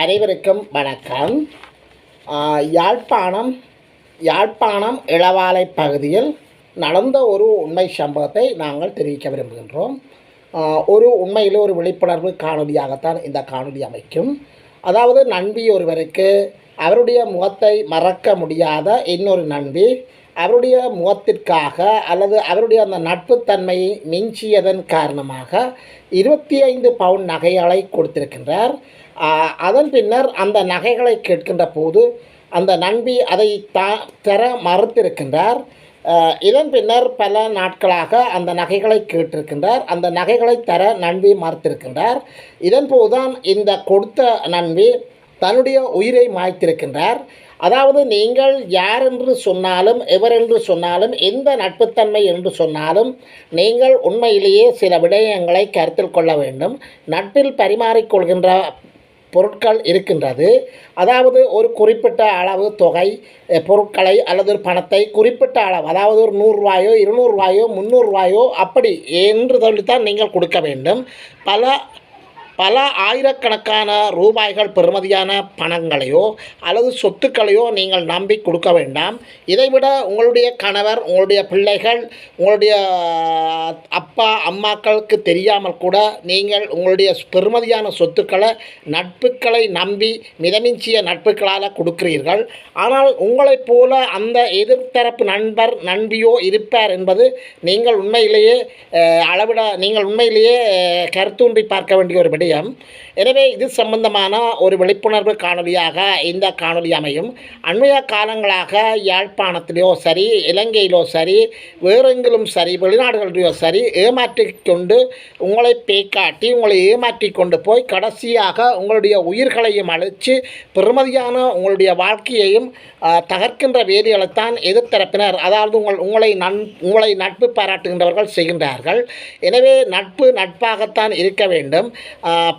அனைவருக்கும் வணக்கம். யாழ்ப்பாணம் யாழ்ப்பாணம் இளவாலை பகுதியில் நடந்த ஒரு உண்மை சம்பவத்தை நாங்கள் தெரிவிக்க விரும்புகின்றோம். ஒரு உண்மையில் ஒரு விழிப்புணர்வு காணொலியாகத்தான் இந்த காணொலி அமைக்கும். அதாவது நண்பி ஒருவருக்கு அவருடைய முகத்தை மறக்க முடியாத இன்னொரு நண்பி அவருடைய முகத்திற்காக அல்லது அவருடைய அந்த நட்புத்தன்மையை மிஞ்சியதன் காரணமாக இருபத்தி ஐந்து பவுன் நகைகளை கொடுத்திருக்கின்றார். அதன் பின்னர் அந்த நகைகளை கேட்கின்ற போது அந்த நண்பி அதை தா தர மறுத்திருக்கின்றார். இதன் பின்னர் பல நாட்களாக அந்த நகைகளை கேட்டிருக்கின்றார். அந்த நகைகளை தர நன்பி மறுத்திருக்கின்றார். இதன் போதுதான் இந்த கொடுத்த நண்பி தன்னுடைய உயிரை மாய்த்திருக்கின்றார். அதாவது நீங்கள் யார் என்று சொன்னாலும் எவர் என்று சொன்னாலும் எந்த நட்புத்தன்மை என்று சொன்னாலும் நீங்கள் உண்மையிலேயே சில விடயங்களை கருத்தில் கொள்ள வேண்டும். நட்பில் பரிமாறிக்கொள்கின்ற பொருட்கள் இருக்கின்றது. அதாவது ஒரு குறிப்பிட்ட அளவு தொகை பொருட்களை அல்லது ஒரு பணத்தை குறிப்பிட்ட அளவு அதாவது ஒரு நூறுரூவாயோ இருநூறுவாயோ முந்நூறுரூவாயோ அப்படி என்று சொல்லித்தான் நீங்கள் கொடுக்க வேண்டும். பல பல ஆயிரக்கணக்கான ரூபாய்கள் பெறுமதியான பணங்களையோ அல்லது சொத்துக்களையோ நீங்கள் நம்பி கொடுக்க வேண்டாம். இதைவிட உங்களுடைய கணவர் உங்களுடைய பிள்ளைகள் உங்களுடைய அப்பா அம்மாக்களுக்கு தெரியாமல் கூட நீங்கள் உங்களுடைய பெறுமதியான சொத்துக்களை நட்புகளை நம்பி மிதமிஞ்சிய நட்புகளால் கொடுக்கிறீர்கள். ஆனால் உங்களைப் போல அந்த எதிர்த்தரப்பு நண்பர் நண்பியோ இருப்பார் என்பது நீங்கள் உண்மையிலேயே அளவிட நீங்கள் உண்மையிலேயே கருத்தூன்றி பார்க்க வேண்டிய ஒரு விஷயம். எனவே இது சம்பந்தமான ஒரு விழிப்புணர்வு காணொலியாக இந்த காணொலி அமையும். அண்மைய காலங்களாக யாழ்ப்பாணத்திலோ சரி இலங்கையிலோ சரி வேறெங்கிலும் சரி வெளிநாடுகளிலோ சரி ஏமாற்றிக்கொண்டு உங்களை பேக்காட்டி உங்களை ஏமாற்றி கொண்டு போய் கடைசியாக உங்களுடைய உயிர்களையும் அழித்து பெருமதியான உங்களுடைய வாழ்க்கையையும் தகர்க்கின்ற வேலைகளைத்தான் எதிர்த்தரப்பினர். அதாவது உங்கள் உங்களை நன் உங்களை நட்பு பாராட்டுகின்றவர்கள் செய்கின்றார்கள். எனவே நட்பு நட்பாகத்தான் இருக்க வேண்டும்.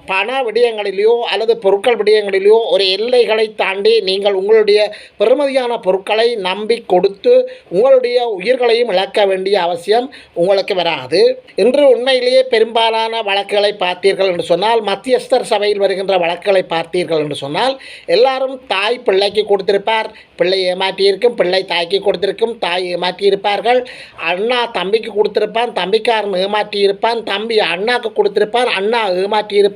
பண விடயங்களிலேயோ அல்லது பொருட்கள் விடயங்களிலேயோ ஒரு எல்லைகளை தாண்டி நீங்கள் உங்களுடைய பெருமதியான பொருட்களை நம்பி கொடுத்து உங்களுடைய உயிர்களையும் இழக்க வேண்டிய அவசியம் உங்களுக்கு வராது. இன்று உண்மையிலேயே பெரும்பாலான வழக்குகளை பார்த்தீர்கள் என்று சொன்னால் மத்தியஸ்தர் சபையில் வருகின்ற வழக்குகளை பார்த்தீர்கள் என்று சொன்னால் எல்லாரும் தாய் பிள்ளைக்கு கொடுத்திருப்பார். பிள்ளை ஏமாற்றியிருக்கும் பிள்ளை தாய்க்கு கொடுத்திருக்கும் தாய் ஏமாற்றியிருப்பார்கள். அண்ணா தம்பிக்கு கொடுத்திருப்பான் தம்பிக்காரன் ஏமாற்றியிருப்பான் தம்பி அண்ணாக்கு கொடுத்திருப்பான் அண்ணா ஏமாற்றியிருப்பான்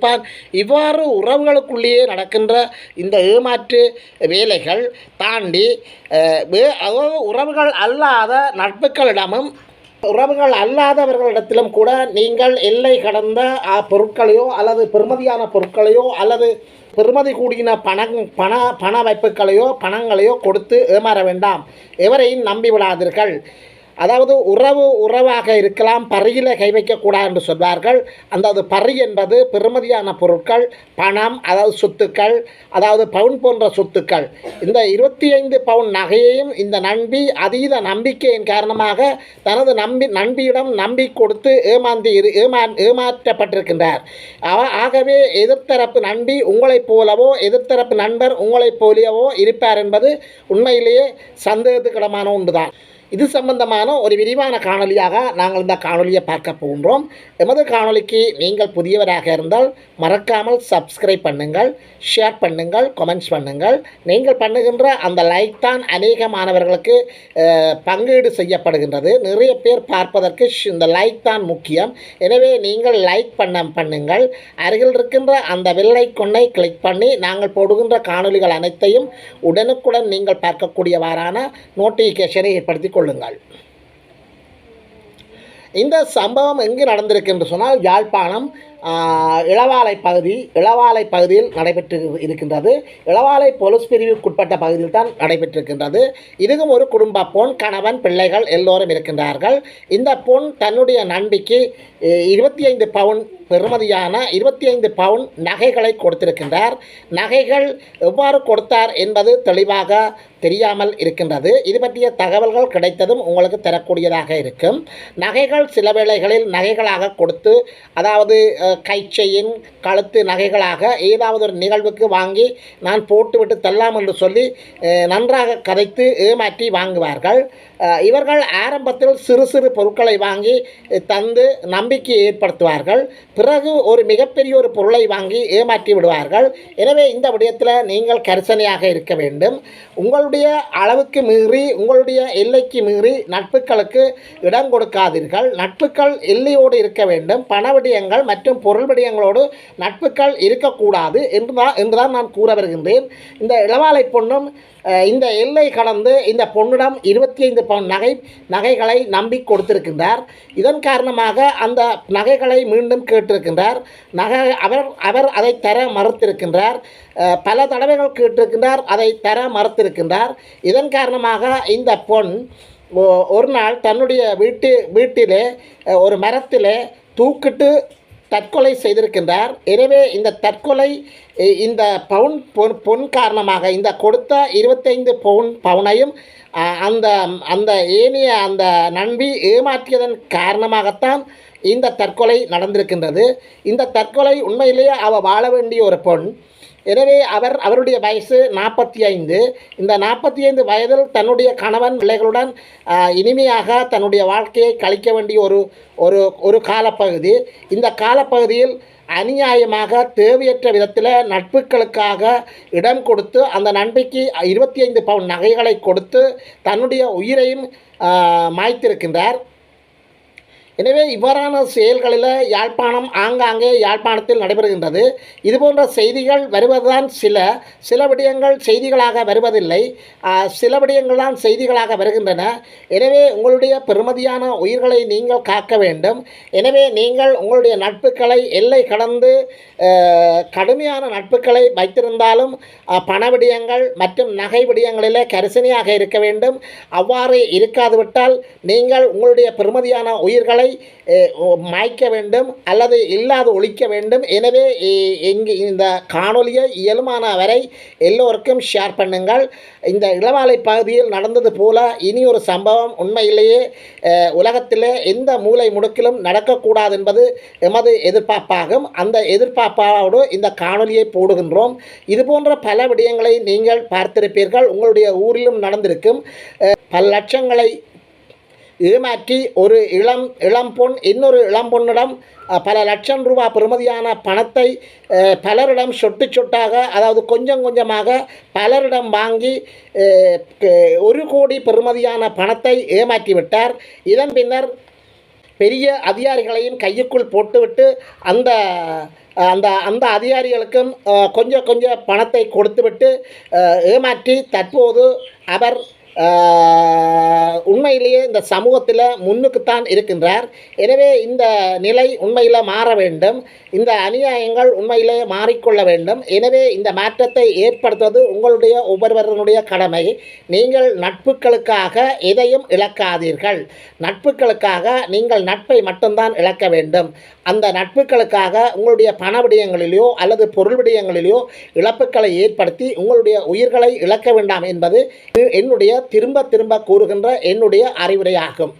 இவ்வாறு உறவுகளுக்குள்ளேயே நடக்கின்ற இந்த ஏமாற்று வேலைகள் தாண்டி அதாவது உறவுகள் அல்லாத நட்புகளிடமும் உறவுகள் அல்லாதவர்களிடத்திலும் கூட நீங்கள் எல்லை கடந்த பொருட்களையோ அல்லது பெருமதியான பொருட்களையோ அல்லது பெருமதி கூடின பணம் பண பண வைப்புகளையோ பணங்களையோ கொடுத்து ஏமாற வேண்டாம். எவரையும் நம்பி விடாதீர்கள் அதாவது உறவு உறவாக இருக்கலாம் பறியில் கை வைக்கக்கூடாது என்று சொல்வார்கள். அந்த அது பறி என்பது பெறுமதியான பொருட்கள் பணம் அதாவது சொத்துக்கள் அதாவது பவுன் போன்ற சொத்துக்கள். இந்த இருபத்தி ஐந்து பவுன் நகையையும் இந்த நம்பி அதீத நம்பிக்கையின் காரணமாக தனது நம்பி நண்பியிடம் நம்பி கொடுத்து ஏமாந்தி இரு ஏமா ஏமாற்றப்பட்டிருக்கின்றார். ஆகவே எதிர்த்தரப்பு நம்பி உங்களைப் போலவோ எதிர்த்தரப்பு நண்பர் உங்களைப் போலவோ இருப்பார் என்பது உண்மையிலேயே சந்தேகத்துக்கிடமான ஒன்றுதான். இது சம்பந்தமான ஒரு விரிவான காணொளியாக நாங்கள் இந்த காணொலியை பார்க்க போகின்றோம். எமது காணொளிக்கு நீங்கள் புதியவராக இருந்தால் மறக்காமல் சப்ஸ்கிரைப் பண்ணுங்கள் ஷேர் பண்ணுங்கள் கமெண்ட்ஸ் பண்ணுங்கள். நீங்கள் பண்ணுகின்ற அந்த லைக் தான் அநேக மாணவர்களுக்கு பங்கீடு செய்யப்படுகின்றது. நிறைய பேர் பார்ப்பதற்கு ஷ்- இந்த லைக் தான் முக்கியம். எனவே நீங்கள் லைக் பண்ண பண்ணுங்கள். அருகில் இருக்கின்ற அந்த வெள்ளை கிளிக் பண்ணி நாங்கள் போடுகின்ற காணொளிகள் அனைத்தையும் உடனுக்குடன் நீங்கள் பார்க்கக்கூடியவாறான நோட்டிஃபிகேஷனை ஏற்படுத்தி கொள்ளுங்கள். இந்த சம்பவம் எங்கு நடந்திருக்கு என்று சொன்னால் யாழ்ப்பாணம் இளவாலை பகுதி இளவாலை பகுதியில் நடைபெற்று இருக்கின்றது. இளவாலை போலீஸ் பிரிவுக்குட்பட்ட பகுதியில் தான் நடைபெற்றிருக்கின்றது. இதுவும் ஒரு குடும்ப பொன் கணவன் பிள்ளைகள் எல்லோரும் இருக்கின்றார்கள். இந்த பொன் தன்னுடைய நண்பிக்கு இருபத்தி ஐந்து பவுன் பெறுமதியான இருபத்தி ஐந்து பவுன் நகைகளை கொடுத்திருக்கின்றார். நகைகள் எவ்வாறு கொடுத்தார் என்பது தெளிவாக தெரியாமல் இருக்கின்றது. இது பற்றிய தகவல்கள் கிடைத்ததும் உங்களுக்கு தரக்கூடியதாக இருக்கும். நகைகள் சில வேளைகளில் நகைகளாக கொடுத்து அதாவது கைச்செயின் கழுத்து நகைகளாக ஏதாவது ஒரு நிகழ்வுக்கு வாங்கி நான் போட்டுவிட்டு தரலாம் என்று சொல்லி நன்றாக கதைத்து ஏமாற்றி வாங்குவார்கள். இவர்கள் ஆரம்பத்தில் சிறு சிறு பொருட்களை வாங்கி தந்து நம்பிக்கை ஏற்படுத்துவார்கள். பிறகு ஒரு மிகப்பெரிய ஒரு பொருளை வாங்கி ஏமாற்றி விடுவார்கள். எனவே இந்த விடயத்தில் நீங்கள் கரிசனையாக இருக்க வேண்டும். உங்களுடைய அளவுக்கு மீறி உங்களுடைய எல்லைக்கு மீறி நட்புகளுக்கு இடம் கொடுக்காதீர்கள். நட்புகள் எல்லையோடு இருக்க வேண்டும். பண விடயங்கள் மற்றும் பொருள் விடயங்களோடு நட்புகள் இருக்கக்கூடாது என்று தான் என்றுதான் நான் கூற வருகின்றேன். இந்த இளவாலை பொண்ணும் இந்த எல்லை கடந்து இந்த பொண்ணிடம் இருபத்தி ஐந்து பவுன் நகை நகைகளை நம்பி கொடுத்திருக்கின்றார். இதன் காரணமாக அந்த நகைகளை மீண்டும் கேட்டிருக்கின்றார். நகை அவர் அவர் அதை தர மறுத்திருக்கின்றார். பல தடவைகள் கேட்டிருக்கின்றார் அதை தர மறுத்திருக்கின்றார். இதன் காரணமாக இந்த பொன் ஒ- ஒரு நாள் தன்னுடைய வீட்டு வீட்டிலே ஒரு மரத்திலே தூக்கிட்டு தற்கொலை செய்திருக்கின்றார். எனவே இந்த தற்கொலை இந்த பவுன் பொன் பொன் காரணமாக இந்த கொடுத்த இருபத்தைந்து பவுன் பவுனையும் அந்த அந்த ஏனைய அந்த நம்பி ஏமாற்றியதன் காரணமாகத்தான் இந்த தற்கொலை நடந்திருக்கின்றது. இந்த தற்கொலை உண்மையிலேயே அவள் வாழ வேண்டிய ஒரு பொன். எனவே அவர் அவருடைய வயசு நாற்பத்தி ஐந்து இந்த நாற்பத்தி ஐந்து வயதில் தன்னுடைய கணவன் பிள்ளைகளுடன் இனிமையாக தன்னுடைய வாழ்க்கையை கழிக்க வேண்டிய ஒரு ஒரு ஒரு காலப்பகுதி. இந்த காலப்பகுதியில் அநியாயமாக தேவையற்ற விதத்தில் நட்புகளுக்காக இடம் கொடுத்து அந்த நண்பிக்கு இருபத்தி ஐந்து பவுன் நகைகளை கொடுத்து தன்னுடைய உயிரையும் மாய்த்திருக்கின்றார். எனவே இவ்வாறான செயல்களில் யாழ்ப்பாணம் ஆங்காங்கே யாழ்ப்பாணத்தில் நடைபெறுகின்றது. இதுபோன்ற செய்திகள் வருவதுதான் சில. சில விடயங்கள் செய்திகளாக வருவதில்லை. சில விடயங்கள் தான் செய்திகளாக வருகின்றன. எனவே உங்களுடைய பெருமதியான உயிர்களை நீங்கள் காக்க வேண்டும். எனவே நீங்கள் உங்களுடைய நட்புகளை எல்லை கடந்து கடுமையான நட்புகளை வைத்திருந்தாலும் பண விடயங்கள் மற்றும் நகை விடயங்களில் கரிசனையாக இருக்க வேண்டும். அவ்வாறு இருக்காது விட்டால் நீங்கள் உங்களுடைய பெருமதியான உயிர்களை அஹ், மாய்க்க வேண்டும் அல்லது இல்லாது ஒழிக்க வேண்டும். எனவே இ- இங்கு இந்த காணொலியை இயலுமான வரை எல்லோருக்கும் ஷேர் பண்ணுங்கள். இந்த இளவாலை பகுதியில் நடந்தது போல இனி ஒரு சம்பவம் உண்மையிலேயே அஹ், உலகத்திலே எந்த மூலை முடுக்கிலும் நடக்கக்கூடாது என்பது எமது எதிர்பார்ப்பாகும். அந்த எதிர்பார்ப்போடு இந்த காணொலியை போடுகின்றோம். இது போன்ற பல விடயங்களை நீங்கள் பார்த்திருப்பீர்கள். உங்களுடைய ஊரிலும் நடந்திருக்கும் பல லட்சங்களை ஏமாற்றி ஒரு இளம் இளம் பொன் இன்னொரு இளம்பொன்னிடம் பல லட்சம் ரூபா பெறுமதியான பணத்தை பலரிடம் சொட்டு சொட்டாக அதாவது கொஞ்சம் கொஞ்சமாக பலரிடம் வாங்கி ஒரு கோடி பெறுமதியான பணத்தை ஏமாற்றி விட்டார். இதன் பின்னர் பெரிய அதிகாரிகளையும் கையுக்குள் போட்டுவிட்டு அந்த அந்த அந்த அதிகாரிகளுக்கும் கொஞ்சம் கொஞ்சம் பணத்தை கொடுத்துவிட்டு ஏமாற்றி தற்போது அவர் உண்மையிலேயே இந்த சமூகத்தில் முன்னுக்குத்தான் இருக்கின்றார். எனவே இந்த நிலை உண்மையில் மாற வேண்டும். இந்த அநியாயங்கள் உண்மையிலே மாறிக்கொள்ள வேண்டும். எனவே இந்த மாற்றத்தை ஏற்படுத்துவது உங்களுடைய ஒவ்வொருவருடைய கடமை. நீங்கள் நட்புகளுக்காக எதையும் இழக்காதீர்கள். நட்புகளுக்காக நீங்கள் நட்பை மட்டும்தான் இழக்க வேண்டும். அந்த நட்புகளுக்காக உங்களுடைய பண விடயங்களிலோ அல்லது பொருள் விடயங்களிலோ இழப்புகளை ஏற்படுத்தி உங்களுடைய உயிர்களை இழக்க வேண்டாம் என்பது என்னுடைய திரும்ப திரும்ப கூறுகின்ற என்னுடைய அறிவுரையாகும்.